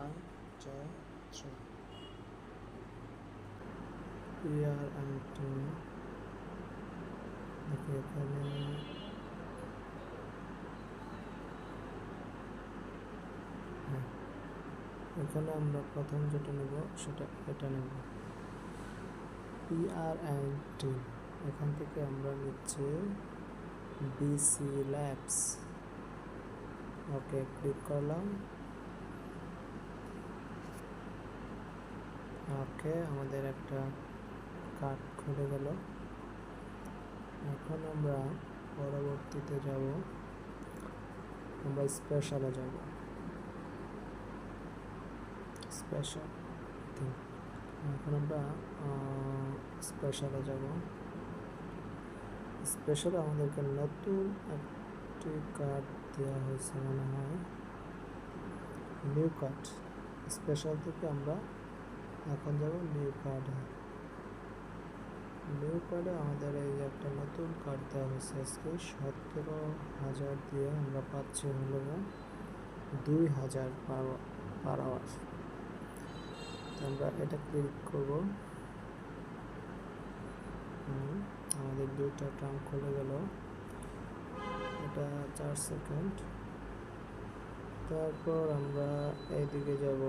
One, two, three. Here I'm doing the paper name. এখানে আমরা প্রথম যেটা নেব সেটা এটা নেব। পি আর অ্যান্ড টি এখান থেকে আমরা নিচ্ছি বিসি ল্যাবস ওকে ক্লিক করলাম। ওকে, আমাদের একটা কার্ড খুলে গেল। এখন আমরা পরবর্তীতে যাব। আমরা স্পেশালে যাব। স্পেশাল এখন আমরা স্পেশালে যাব। স্পেশালে আমাদেরকে নতুন একটি কার্ড দেওয়া হয়েছে মনে হয়। নিউ কার্ড স্পেশাল থেকে আমরা এখন যাব নিউ কার্ডে নিউ কার্ডে আমাদের এই একটা নতুন কার্ড দেওয়া হয়েছে আজকে। সতেরো হাজার দিয়ে আমরা পাচ্ছি হলো দুই হাজার পার পার আওয়ার আমরা এটা ক্লিক করব। আমাদের দুইটা টার্ম খুলে গেল। এটা চার সেকেন্ড তারপর আমরা এইদিকে যাব।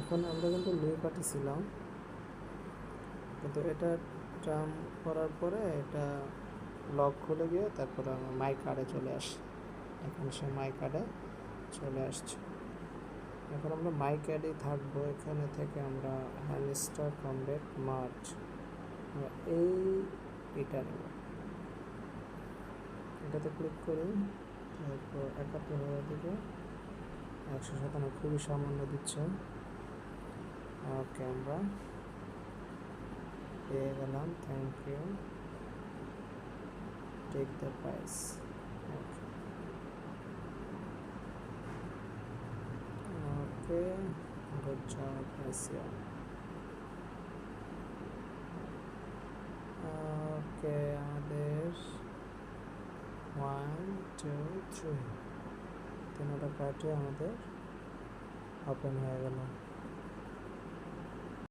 এখন আমরা কিন্তু নিউ কার্ডে ছিলাম। কিন্তু এটা ট্রাম করার পরে এটা লক খুলে গিয়ে তারপরে আমরা মাই কার্ডে চলে আসি, এখন সে মাই কার্ডে চলে আসছে। এখন আমরা মাই কার্ডেই থাকব। এখানে থেকে আমরা হ্যামস্টার কমবেট মার্চ এই এটা নেব। এটাতে ক্লিক করি, তারপর একাত্তর হাজার দিকে একশো সাতান্ন খুবই সামান্য দিচ্ছে। ওকে, আমরা পেয়ে গেলাম thank you take the price okay okay আমাদের ওয়ান টু থ্রি কার্ডে আমাদের ওপেন হয়ে গেল।